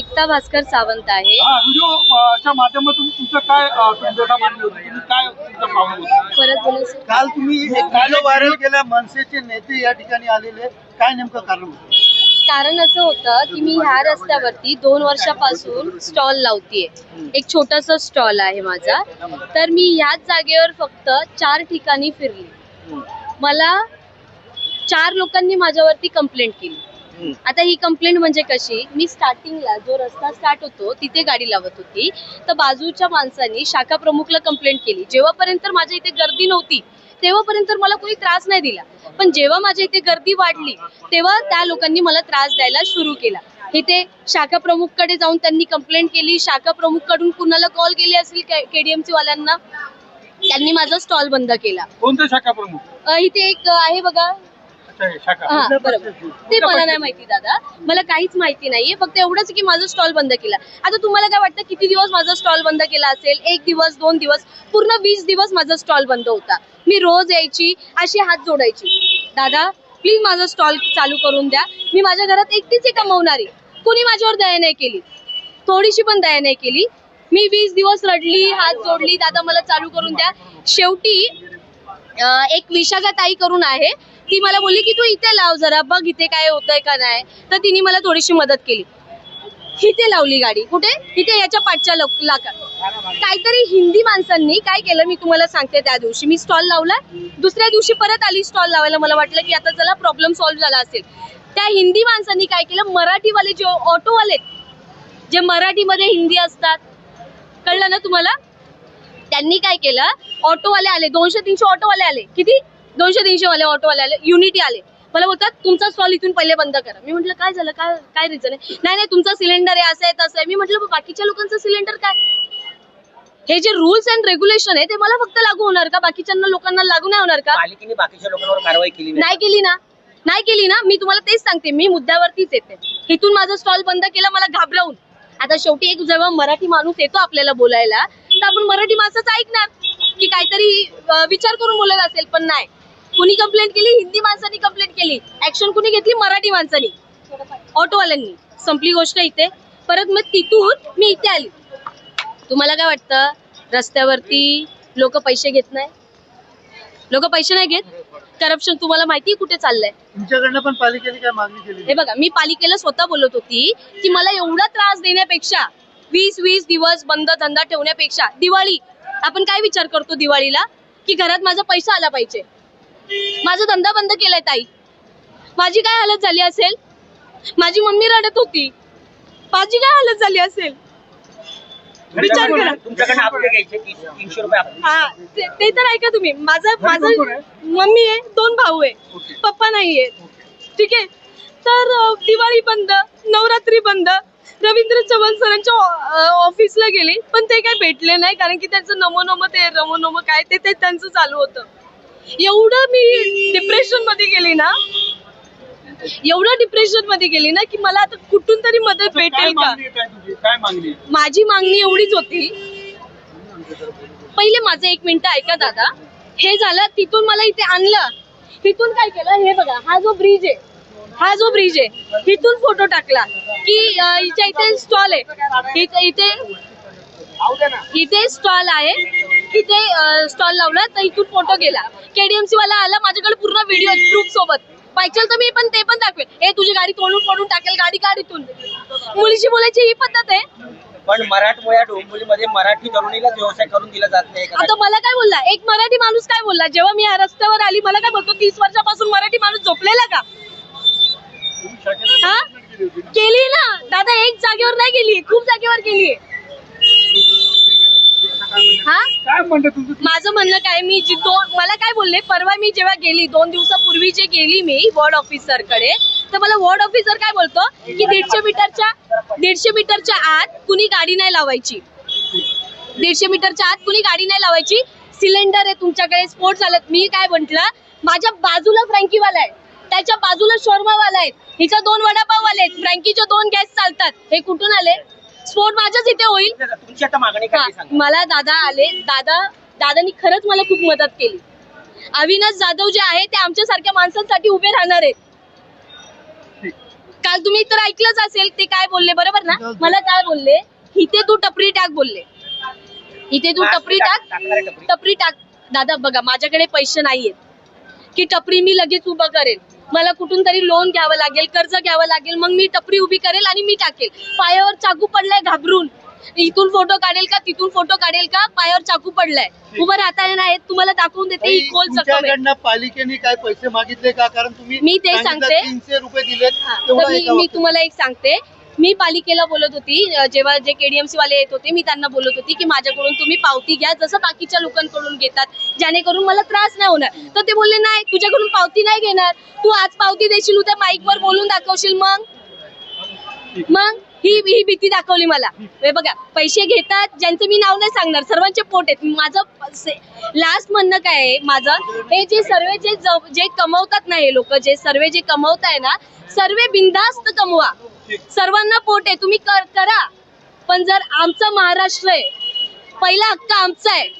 एकता भास्कर सावंत आहे. हा व्हिडिओच्या माध्यमातून तुमचं काय अ, तुमचं मान्य होतं? तुम्ही काय तुमचं प्रॉब्लेम होता? परत बोला सर. काल तुम्ही एक व्हिडिओ व्हायरल केला मनसेचे नेते या ठिकाणी आलेले. काय नेमकं कारण होतं? कारण असं होतं की मी ह्या रस्त्यावरती दोन वर्षापासून स्टॉल लावतीये. एक छोटासा स्टॉल आहे माझा. तर मी ह्याच जागेवर फक्त चार ठिकाणी फिरली. मला चार लोकांनी माझ्यावरती कंप्लेंट केली. आता ही कंप्लेंट म्हणजे कशी? मी स्टार्टिंगला जो रस्ता स्टार्ट होतो तिथे गाडी लावत होती. तर बाजूच्या माणसांनी शाखा प्रमुखला कंप्लेंट केली. जेव्हापर्यंत माझ्या इथे गर्दी नव्हती तेव्हापर्यंत मला कोणी त्रास नाही दिला. पण जेव्हा माझ्या इथे गर्दी वाढली तेव्हा त्या लोकांनी मला त्रास द्यायला सुरू केला. इथे शाखा प्रमुखकडे जाऊन त्यांनी कंप्लेंट केली. शाखा प्रमुखकडून कुणाला कॉल केली असेल केडीएमसी वाल्यांना? त्यांनी माझा स्टॉल बंद केला. कोणत्या शाखा प्रमुख? इथे एक आहे बघा हे बरोबर. ते मला नाही माहिती दादा. मला काहीच माहिती नाहीये. फक्त एवढंच की माझा स्टॉल बंद केला. आता तुम्हाला काय वाटतं किती दिवस माझा स्टॉल बंद केला असेल? एक दिवस दोन दिवस पूर्ण वीस दिवस माझा स्टॉल बंद होता. मी रोज यायची अशी हात जोडायची. दादा प्लीज माझा स्टॉल चालू करून द्या. मी माझ्या घरात एकटीच आहे कमवणारी. कोणी माझ्यावर दया नाही केली. थोडीशी पण दया नाही केली. मी वीस दिवस रडली हात जोडली दादा मला चालू करून द्या. शेवटी अं, एक विशाखा ताई करून आहे. ती मला बोलली की तू इथे लाव जरा बघ इथे काय होतंय का नाही. तर तिने मला थोडीशी मदत केली. इथे लावली गाडी. कुठे? इथे याच्या पाठच्या लोक लाका काहीतरी हिंदी माणसांनी काय केलं मी तुम्हाला सांगते त्या दिवशी. मी स्टॉल लावला दुसऱ्या दिवशी परत आली स्टॉल लावायला. मला वाटलं की आता चला प्रॉब्लेम सॉल्व्ह झाला असेल. त्या हिंदी माणसांनी काय केलं? मराठीवाले जे ऑटोवाले जे मराठीमध्ये हिंदी असतात कळलं ना तुम्हाला? त्यांनी काय केलं? ऑटोवाले आले. दोनशे तीनशे ऑटोवाले आले. किती? दोनशे तीनशे वाले ऑटोवाले आले युनिटी आले. मला बोलतात तुमचा स्टॉल इथून पहिले बंद करा. मी म्हटलं काय झालं? काय काय रिझन आहे? नाही नाही तुमचा सिलेंडर आहे असं आहे तसं आहे. मी म्हटलं "मग बाकीच्या लोकांचं सिलेंडर काय? हे जे रूल्स अँड रेग्युलेशन आहे ते मला फक्त लागू होणार का? बाकीच्यांना लोकांना लागू नाही होणार का? पालिकेने बाकीच्या लोकांवर कारवाई केली नाही. नाही केली ना. नाही केली ना. मी तुम्हाला तेच सांगते. मी मुद्द्यावरतीच येते. इथून माझा स्टॉल बंद केला मला घाबरवून. आता शेवटी एक जेव्हा मराठी माणूस येतो आपल्याला बोलायला तर आपण मराठी माणसाचं ऐकणार. की काहीतरी अं, विचार करून बोलत असेल पण नाही. कुणी कंप्लेंट केली? हिंदी माणसांनी कंप्लेंट केली. ऍक्शन कुणी घेतली? मराठी माणसांनी. ऑटोवाल्यांनी संपली गोष्ट इथे. परत मग तिथून मी इथे आली. तुम्हाला काय वाटतं? रस्त्यावरती लोक पैसे घेत नाही? लोक पैसे नाही घेत? करप्शन तुम्हाला माहिती कुठे चाललंय? तुमच्याकडनं पण पालिकेने काय मागणी केली हे बघा मी पालिकेला स्वतः बोलत होती की मला एवढा त्रास देण्यापेक्षा वीस वीस दिवस बंद धंदा ठेवण्यापेक्षा दिवाळी आपण काय विचार करतो दिवाळीला? की घरात माझा पैसा आला पाहिजे. माझा धंदा बंद केलाय ताई. माझी काय हालत झाली असेल? माझी मम्मी रडत होती. माझी काय हालत झाली असेल? विचार करा. तुमच्याकडे आपले घ्यायचे तीस- तीनशे रुपये आपले. हा ते ते तर ऐका तुम्ही. माझा माझा? मम्मी आहे दोन भाऊ आहे. पप्पा नाहीये. ठीक आहे? तर अ, दिवाळी बंद नवरात्री बंद. रवींद्र चव्हाण सरांच्या ऑ- अ, ऑफिसला गेली पण ते काय भेटले नाही कारण की त्यांचं नमो नमो ते रमो नमो काय ते ते त्यांचं चालू होतं. एवढं मी डिप्रेशनमध्ये गेली ना एवढं डिप्रेशनमध्ये गेली ना की मला आता कुठून तरी मदत भेटेल का? माझी मागणी एवढीच होती. पहिले माझं एक मिनिट ऐका दादा. हे झालं तिथून मला इथे आणलं. तिथून काय केलं हे बघा हा जो ब्रिज आहे हा जो ब्रिज आहे इथून फोटो टाकला की हिच्या इथे स्टॉल आहे. इथे इथे इथे स्टॉल आहे. इथे स्टॉल लावला तर इथून फोटो गेला. केडीएमसी वाला आला माझ्याकडे पूर्ण व्हिडिओ प्रूफ सोबत. पाहिजे तर मी पण ते पण दाखवेल ए तुझी गाडी तोडून फोडून टाकेल गाडी इथून. मुलीशी बोलायची ही पद्धत आहे. पण मराठमोळ्या डोंबिवलीमध्ये मराठी तरुणीलाच व्यवसाय करून दिला जात नाही आता मला काय बोलला? एक मराठी माणूस काय बोलला? जेव्हा मी या रस्त्यावर आली मला काय बोलतो तीस वर्षापासून मराठी माणूस झोपलेला का? हा? केली ना. दादा एक जागेवर नाही गेली खूप जागेवर केली हा? काय म्हणते तुमचं? माझं म्हणणं काय मी जी दोन मला काय बोलले परवा मी जेव्हा गेली दोन दिवसापूर्वी जे गेली मी वॉर्ड ऑफिसरकडे तर मला वॉर्ड ऑफिसर काय बोलतो की दीडशे मीटरच्या दीडशे मीटरच्या आत कुणी गाडी नाही लावायची. दीडशे मीटरच्या आत कुणी गाडी नाही लावायची. सिलेंडर आहे तुमच्याकडे स्फोट झालं. मी काय म्हंटल माझ्या बाजूला फ्रँकीवाला आहे. त्याच्या बाजूला शोरमावाला आहे. हिचा दोन वडापाववाले आहेत. फ्रँकीचे दोन गॅस चालतात. हे कुठून आले? स्फोट माझ्याच इथे होईल. तुमची आता मागणी काय ते सांगा. मला दादा आले. दादा दादानी खरंच मला खूप मदत केली. अविनाश जाधव जे आहे ते आमच्यासारख्या माणसांसाठी उभे राहणार आहेत. काल तुम्ही तर ऐकलंच असेल ते काय बोलले बरोबर ना? मला काय बोलले? इथे तू टपरी टाक बोलले. इथे तू टपरी टाक टाकणार टपरी. टपरी टाक. दादा बघा माझ्याकडे पैसे नाहीयेत. की टपरी मी लगेच उभं करेल मला कुठून तरी लोन घ्यावं लागेल कर्ज घ्यावं लागेल मग मी टपरी उभी करेल आणि मी टाकेल. पायावर चाकू पडलाय घाबरून. इथून फोटो काढेल का तिथून फोटो काढेल का पायावर चाकू पडलाय. उभं राहता येणार तुम्हाला दाखवून देते ही खोल जखम आहे. तुमच्याकडनं पालिकेने काय पैसे मागितले का? कारण तुम्ही मी ते सांगितलं सांगते. तीनशे रुपये दिलेत तेवढं तर मी एका मी वक्तव्यात. तुम्हाला एक सांगते. मी पालिकेला बोलत होती जेव्हा जे केडीएमसी वाले येत होते मी त्यांना बोलत होती की माझ्याकडून तुम्ही पावती घ्या जसं बाकीच्या लोकांकडून घेतात जेणेकरून मला त्रास नाही होणार. तर ते बोलले नाही तुझ्याकडून पावती नाही घेणार. तू आज पावती देशील उद्या माईक वर बोलून दाखवशील मग? मग? ही ही भीती दाखवली मला. बघा पैसे घेतात ज्यांचं मी नाव नाही सांगणार सर्वांचे पोट आहेत. माझं लास्ट म्हणणं काय आहे माझं हे जे सर्व जे जे कमवतात ना हे लोक जे सर्व जे कमवताय ना सर्व बिंदास्त कमवा. सर्वांना पोट आहे तुम्ही कर- करा. पण जर आमचा महाराष्ट्र आहे पहिला हक्क आमचा आहे.